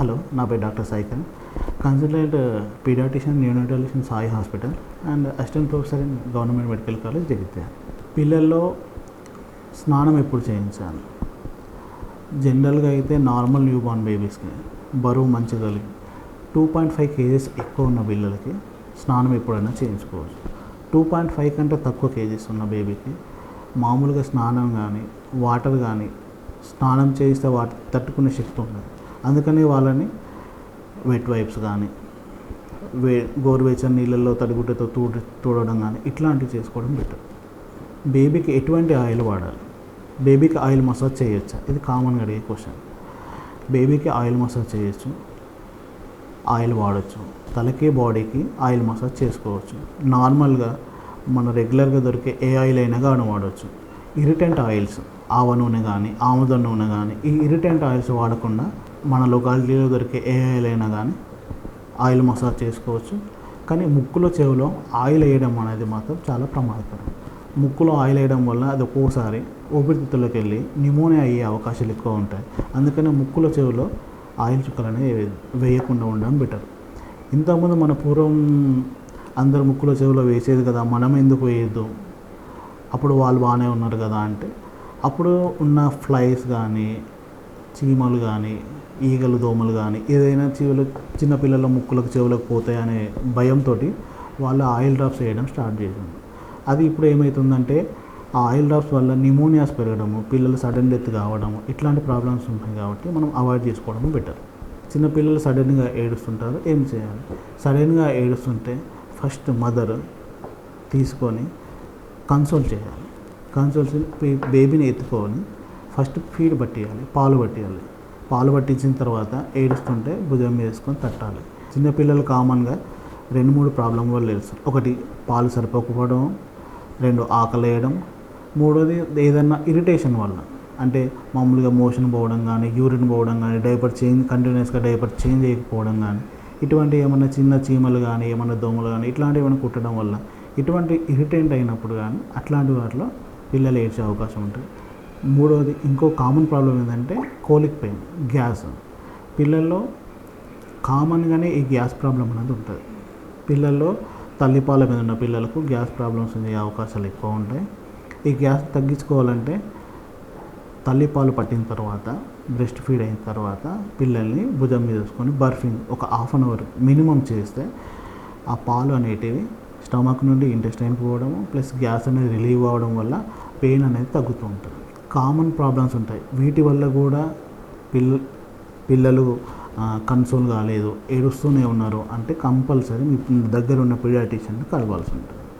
Hello నా పేరు doctor సైకన్ consultant paediatrician neonatologist Sai hospital and assistant professor in government medical college Jagtial పిల్లల్లో స్నానం ఎప్పుడు చేయించాలి? జనరల్గా అయితే నార్మల్ న్యూ బార్న్ బేబీస్కి బరువు మంచిగా కలిగి టూ పాయింట్ ఫైవ్ కేజెస్ ఎక్కువ ఉన్న పిల్లలకి స్నానం ఎప్పుడైనా చేయించుకోవచ్చు. టూ పాయింట్ ఫైవ్ కంటే తక్కువ కేజెస్ ఉన్న బేబీకి మామూలుగా స్నానం కానీ వాటర్ కానీ స్నానం చేయిస్తే వాటి తట్టుకునే శక్తి ఉండదు. అందుకని వాళ్ళని వెట్ వైప్స్ కానీ వే గోరువెచ్చని నీళ్ళల్లో తడిగుడ్డతో తూడ తూడడం కానీ ఇట్లాంటివి చేసుకోవడం బెటర్ బేబీకి ఎటువంటి ఆయిల్ వాడాలి? బేబీకి ఆయిల్ మసాజ్ చేయొచ్చా? ఇది కామన్గా అడిగే క్వశ్చన్ బేబీకి ఆయిల్ మసాజ్ చేయొచ్చు. ఆయిల్ వాడచ్చు. తలకి బాడీకి ఆయిల్ మసాజ్ చేసుకోవచ్చు. నార్మల్గా మన రెగ్యులర్గా దొరికే ఏ ఆయిల్ అయినా కానీ వాడవచ్చు ఇరిటెంట్ ఆయిల్స్ ఆవ నూనె కానీ ఆముద నూనె కానీ ఈ ఇరిటెంట్ ఆయిల్స్ వాడకుండా మన లొకాలిటీలో దొరికే ఏ ఆయిల్ అయినా కానీ ఆయిల్ మసాజ్ చేసుకోవచ్చు. కానీ ముక్కులో చెవిలో ఆయిల్ వేయడం అనేది మాత్రం చాలా ప్రమాదకరం. ముక్కులో ఆయిల్ వేయడం వల్ల అది ఒక్కోసారి ఊపిరితిత్తుల్లోకి వెళ్ళి నిమోనియా అయ్యే అవకాశాలు ఎక్కువ ఉంటాయి. అందుకనే ముక్కులో చెవిలో ఆయిల్ చుక్కలు అనేవి వేయకుండా ఉండడం బెటర్. ఇంతకుముందు మన పూర్వం అందరు ముక్కులో చెవిలో వేసేది కదా మనం ఎందుకు వేయద్దు? అప్పుడు వాళ్ళు బాగానే ఉన్నారు కదా అంటే అప్పుడు ఉన్న ఫ్లైస్ కానీ చీమలు కానీ ఈగలు దోమలు కానీ ఏదైనా చిన్న చిన్నపిల్లల ముక్కులకు చెవులకు పోతాయనే భయంతో వాళ్ళు ఆయిల్ డ్రాప్స్ వేయడం స్టార్ట్ చేసింది అది ఇప్పుడు ఏమవుతుందంటే ఆ ఆయిల్ డ్రాప్స్ వల్ల నిమోనియాస్ పెరగడము పిల్లలు సడన్ డెత్ కావడము ఇట్లాంటి ప్రాబ్లమ్స్ ఉంటాయి కాబట్టి మనం అవాయిడ్ చేసుకోవడం బెటర్. చిన్నపిల్లలు సడన్గా ఏడుస్తుంటారు ఏం చేయాలి? సడన్గా ఏడుస్తుంటే ఫస్ట్ మదర్ తీసుకొని కన్సోల్ చేయాలి. కన్సోల్ బేబీని ఎత్తుకొని ఫస్ట్ ఫీడ్ పట్టేయాలి పాలు పట్టేయాలి. పాలు పట్టించిన తర్వాత ఏడుస్తుంటే భుజం వేసుకొని తట్టాలి. చిన్నపిల్లలు కామన్గా రెండు మూడు ప్రాబ్లం వల్ల తెలుసు. ఒకటి పాలు సరిపోకపోవడం. రెండు ఆకలి వేయడం. మూడోది ఏదన్నా ఇరిటేషన్ వల్ల. అంటే మామూలుగా మోషన్ పోవడం కానీ యూరిన్ పోవడం కానీ డైపర్ చేంజ్ కంటిన్యూస్గా డైపర్ చేంజ్ చేయకపోవడం కానీ ఇటువంటి ఏమైనా చిన్న చీమలు కానీ ఏమైనా దోమలు కానీ ఇట్లాంటివి ఏమైనా కుట్టడం వల్ల ఇటువంటి ఇరిటెంట్ అయినప్పుడు కానీ అట్లాంటి వాటిలో పిల్లలు ఏడ్చే అవకాశం ఉంటుంది. మూడవది ఇంకో కామన్ ప్రాబ్లం ఏంటంటే కోలిక్ పెయిన్ గ్యాస్ పిల్లల్లో కామన్గానే ఈ గ్యాస్ ప్రాబ్లం అనేది ఉంటుంది. పిల్లల్లో తల్లిపాల మీద ఉన్న పిల్లలకు గ్యాస్ ప్రాబ్లమ్స్ ఉండే అవకాశాలు ఎక్కువ ఉంటాయి. ఈ గ్యాస్ తగ్గించుకోవాలంటే తల్లిపాలు పట్టిన తర్వాత బ్రెస్ట్ ఫీడ్ అయిన తర్వాత పిల్లల్ని భుజం మీద వేసుకొని బర్ఫింగ్ ఒక హాఫ్ అన్ అవర్ మినిమం చేస్తే ఆ పాలు అనేటివి స్టమక్ నుండి ఇంటెస్టైన్ పోవడము ప్లస్ గ్యాస్ అనేది రిలీవ్ అవ్వడం వల్ల పెయిన్ అనేది తగ్గుతూ ఉంటుంది. కామన్ ప్రాబ్లమ్స్ ఉంటాయి. వీటి వల్ల కూడా పిల్ల పిల్లలు కన్సోల్ కాలేదు. ఏడుస్తూనే ఉన్నారు. అంటే కంపల్సరీ మీ దగ్గర ఉన్న పీడియాటిషియన్ని కలవాల్సి ఉంటుంది.